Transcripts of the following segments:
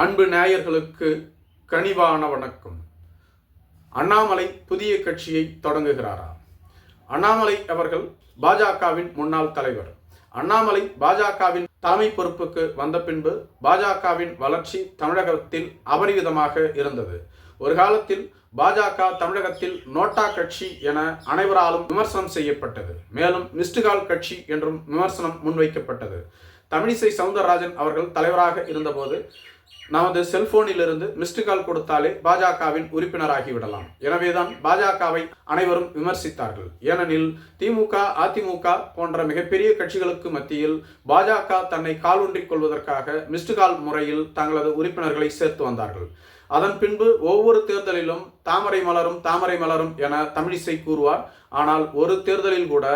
அன்பு நேயர்களுக்கு கனிவான வணக்கம். அண்ணாமலை புதிய கட்சியை தொடங்குகிறாரா? அண்ணாமலை அவர்கள் பாஜகவின் முன்னாள் தலைவர். அண்ணாமலை பாஜகவின் தலைமை பொறுப்புக்கு வந்த பின்பு பாஜகவின் வளர்ச்சி தமிழகத்தில் அபரிவிதமாக இருந்தது. ஒரு காலத்தில் பாஜக தமிழகத்தில் நோட்டா கட்சி என அனைவராலும் விமர்சனம் செய்யப்பட்டது. மேலும் மிஸ்டுகால் கட்சி என்றும் விமர்சனம் முன்வைக்கப்பட்டது. தமிழிசை சவுந்தரராஜன் அவர்கள் தலைவராக இருந்தபோது நமது செல்போனிலிருந்து மிஸ்டு கால் கொடுத்தாலே பாஜகவின் உறுப்பினராகி விடலாம். எனவேதான் பாஜகவை அனைவரும் விமர்சித்தார்கள். ஏனெனில் திமுக அதிமுக போன்ற மிகப்பெரிய கட்சிகளுக்கு மத்தியில் பாஜக தன்னை காலூன்றிக் கொள்வதற்காக மிஸ்டு கால் முறையில் தங்களது உறுப்பினர்களை சேர்த்து வந்தார்கள். அதன் பின்பு ஒவ்வொரு தேர்தலிலும் தாமரை மலரும் தாமரை மலரும் என தமிழிசை கூறுவார். ஆனால் ஒரு தேர்தலில் கூட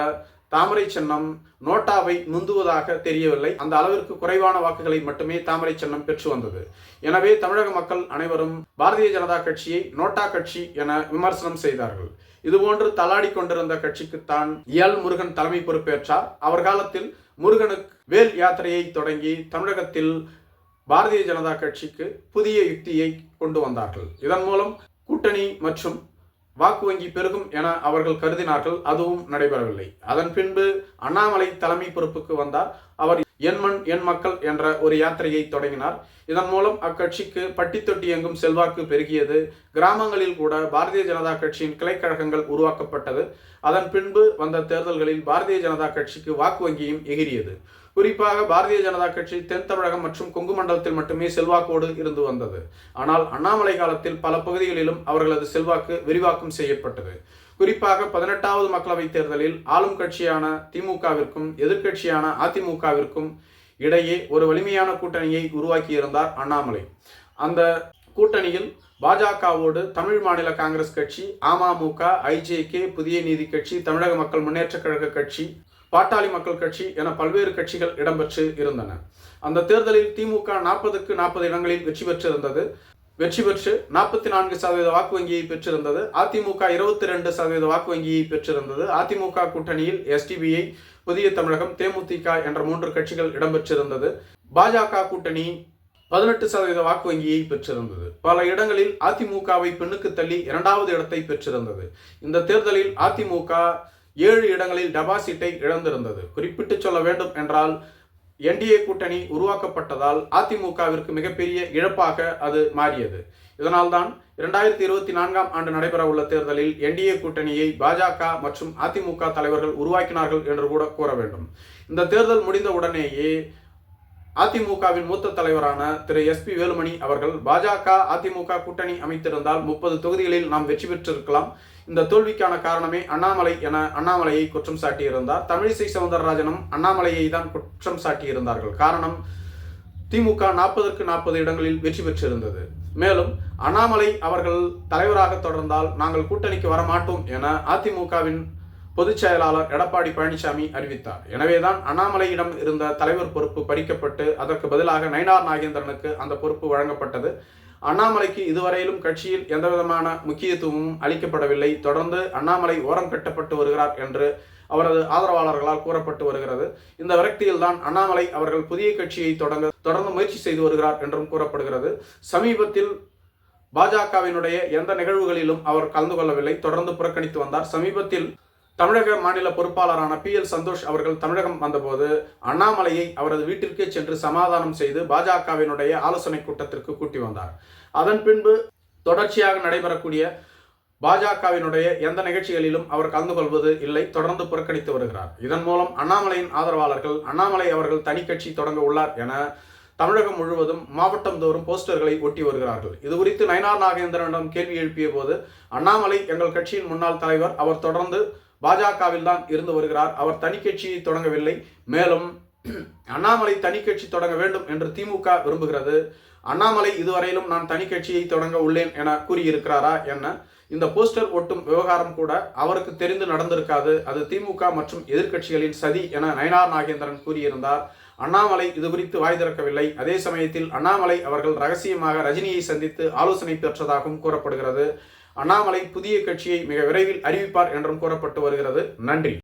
தாமரை சின்னம் நோட்டாவை நுந்துவதாக தெரியவில்லை. அந்த அளவிற்கு குறைவான வாக்குகளை மட்டுமே தாமரை சின்னம் பெற்று வந்தது. எனவே தமிழக மக்கள் அனைவரும் பாரதிய ஜனதா கட்சியை நோட்டா கட்சி என விமர்சனம் செய்தார்கள். இதுபோன்று தலாடி கொண்டிருந்த கட்சிக்குத்தான் எல். முருகன் தலைமை பொறுப்பேற்றார். அவர் காலத்தில் முருகனுக்கு வேல் யாத்திரையை தொடங்கி தமிழகத்தில் பாரதிய ஜனதா கட்சிக்கு புதிய யுக்தியை கொண்டு வந்தார்கள். இதன் மூலம் கூட்டணி மற்றும் வாக்கு வங்கி பெருகும் என அவர்கள் கருதினார்கள் அதுவும் நடைபெறவில்லை. அதன் பின்பு அண்ணாமலை தலைமை பொறுப்புக்கு வந்தார். அவர் என் மண் என் மக்கள் என்ற ஒரு யாத்திரையை தொடங்கினார். இதன் மூலம் அக்கட்சிக்கு பட்டி தொட்டி எங்கும் செல்வாக்கு பெருகியது. கிராமங்களில் கூட பாரதிய ஜனதா கட்சியின் கிளைக்கழகங்கள் உருவாக்கப்பட்டது. அதன் பின்பு வந்த தேர்தல்களில் பாரதிய ஜனதா கட்சிக்கு வாக்கு வங்கியும் எகிரியது. குறிப்பாக பாரதிய ஜனதா கட்சி தென் தமிழகம் மற்றும் கொங்கு மண்டலத்தில் மட்டுமே செல்வாக்கோடு இருந்து வந்தது. ஆனால் அண்ணாமலை காலத்தில் பல பகுதிகளிலும் அவர்களது செல்வாக்கு விரிவாக்கம் செய்யப்பட்டது. குறிப்பாக பதினெட்டாவது மக்களவைத் தேர்தலில் ஆளும் கட்சியான திமுகவிற்கும் எதிர்க்கட்சியான அதிமுகவிற்கும் இடையே ஒரு வலிமையான கூட்டணியை உருவாக்கியிருந்தார் அண்ணாமலை. அந்த கூட்டணியில் பாஜகவோடு தமிழ் மாநில காங்கிரஸ் கட்சி அமமுக ஐஜேகே புதிய நீதி கட்சி தமிழக மக்கள் முன்னேற்ற கழக கட்சி பாட்டாளி மக்கள் கட்சி என பல்வேறு கட்சிகள் இடம்பெற்று இருந்தன. அந்த தேர்தலில் திமுக நாற்பதுக்கு நாற்பது இடங்களில் வெற்றி பெற்றிருந்தது. வெற்றி பெற்று நாற்பத்தி நான்கு சதவீத வாக்கு வங்கியை பெற்றிருந்தது. அதிமுக இருபத்தி ரெண்டு சதவீத வாக்கு வங்கியை பெற்றிருந்தது. அதிமுக கூட்டணியில் எஸ்டிபிஐ புதிய தமிழகம் தேமுதிக என்ற மூன்று கட்சிகள் இடம்பெற்றிருந்தது. பாஜக கூட்டணி பதினெட்டு சதவீத வாக்கு வங்கியை பெற்றிருந்தது. பல இடங்களில் அதிமுகவை பெண்ணுக்கு தள்ளி இரண்டாவது இடத்தை பெற்றிருந்தது. இந்த தேர்தலில் அதிமுக ஏழு இடங்களில் டெபாசிட்டை இழந்திருந்தது. குறிப்பிட்டு சொல்ல வேண்டும் என்றால் என்டிஏ கூட்டணி உருவாக்கப்பட்டதால் அதிமுகவிற்கு மிகப்பெரிய இழப்பாக அது மாறியது. இதனால்தான் இரண்டாயிரத்தி இருபத்தி நான்காம் ஆண்டு நடைபெற உள்ள தேர்தலில் என்டிஏ கூட்டணியை பாஜக மற்றும் அதிமுக தலைவர்கள் உருவாக்கினார்கள் என்று கூட கூற வேண்டும். இந்த தேர்தல் முடிந்த உடனேயே அதிமுகவின் மூத்த தலைவரான திரு எஸ் பி வேலுமணி அவர்கள் பாஜக அதிமுக கூட்டணி அமைத்திருந்தால் முப்பது தொகுதிகளில் நாம் வெற்றி பெற்றிருக்கலாம். இந்த தோல்விக்கான காரணமே அண்ணாமலை என அண்ணாமலையை குற்றம் சாட்டியிருந்தார். தமிழிசை சவுந்தரராஜனும் அண்ணாமலையை தான் குற்றம் சாட்டியிருந்தார்கள். காரணம் திமுக நாற்பதற்கு நாற்பது இடங்களில் வெற்றி பெற்றிருந்தது. மேலும் அண்ணாமலை அவர்கள் தலைவராக தொடர்ந்தால் நாங்கள் கூட்டணிக்கு வரமாட்டோம் என அதிமுகவின் பொதுச் செயலாளர் எடப்பாடி பழனிசாமி அறிவித்தார். எனவேதான் அண்ணாமலையிடம் இருந்த தலைவர் பொறுப்பு பறிக்கப்பட்டு அதற்கு பதிலாக நயினார் நாகேந்திரனுக்கு அந்த பொறுப்பு வழங்கப்பட்டது. அண்ணாமலைக்கு இதுவரையிலும் கட்சியில் எந்தவிதமான முக்கியத்துவமும் அளிக்கப்படவில்லை. தொடர்ந்து அண்ணாமலை ஓரம் கட்டப்பட்டு வருகிறார் என்று அவரது ஆதரவாளர்களால் கூறப்பட்டு வருகிறது. இந்த விரக்தியில் தான் அண்ணாமலை அவர்கள் புதிய கட்சியை தொடங்க தொடர்ந்து முயற்சி செய்து வருகிறார் என்றும் கூறப்படுகிறது. சமீபத்தில் பாஜகவினுடைய எந்த நிகழ்வுகளிலும் அவர் கலந்து கொள்ளவில்லை. தொடர்ந்து புறக்கணித்து வந்தார். சமீபத்தில் தமிழக மாநில பொறுப்பாளரான பி எல் சந்தோஷ் அவர்கள் தமிழகம் வந்தபோது அண்ணாமலையை அவரது வீட்டிற்கே சென்று சமாதானம் செய்து பாஜகவினுடைய ஆலோசனை கூட்டத்திற்கு கூட்டி வந்தார். அதன் பின்பு தொடர்ச்சியாக நடைபெறக்கூடிய பாஜகவினுடைய எந்த நிகழ்ச்சிகளிலும் அவர் கலந்து கொள்வது இல்லை தொடர்ந்து புறக்கணித்து வருகிறார். இதன் மூலம் அண்ணாமலையின் ஆதரவாளர்கள் அண்ணாமலை அவர்கள் தனி கட்சி தொடங்க உள்ளார் என தமிழகம் முழுவதும் மாவட்டம் தோறும் போஸ்டர்களை ஒட்டி வருகிறார்கள். இது குறித்து நயனார் நாகேந்திரனிடம் கேள்வி எழுப்பிய போது அண்ணாமலை எங்கள் கட்சியின் முன்னாள் தலைவர் அவர் தொடர்ந்து பாஜகவில் தான் இருந்து வருகிறார். அவர் தனி கட்சியை தொடங்கவில்லை. மேலும் அண்ணாமலை தனி கட்சி தொடங்க வேண்டும் என்று திமுக விரும்புகிறது. அண்ணாமலை இதுவரையிலும் நான் தனி கட்சியை தொடங்க உள்ளேன் என கூறியிருக்கிறாரா என்ன? இந்த போஸ்டர் ஒட்டும் விவகாரம் கூட அவருக்கு தெரிந்து நடந்திருக்காது. அது திமுக மற்றும் எதிர்க்கட்சிகளின் சதி என நயனார் நாகேந்திரன் கூறியிருந்தார். அண்ணாமலை இது குறித்து வாய் திறக்கவில்லை. அதே சமயத்தில் அண்ணாமலை அவர்கள் ரகசியமாக ரஜினியை சந்தித்து ஆலோசனை பெற்றதாகவும் கூறப்படுகிறது. அண்ணாமலை புதிய கட்சியை மிக விரைவில் அறிவிப்பார் என்றும் கூறப்பட்டு வருகிறது. நன்றி.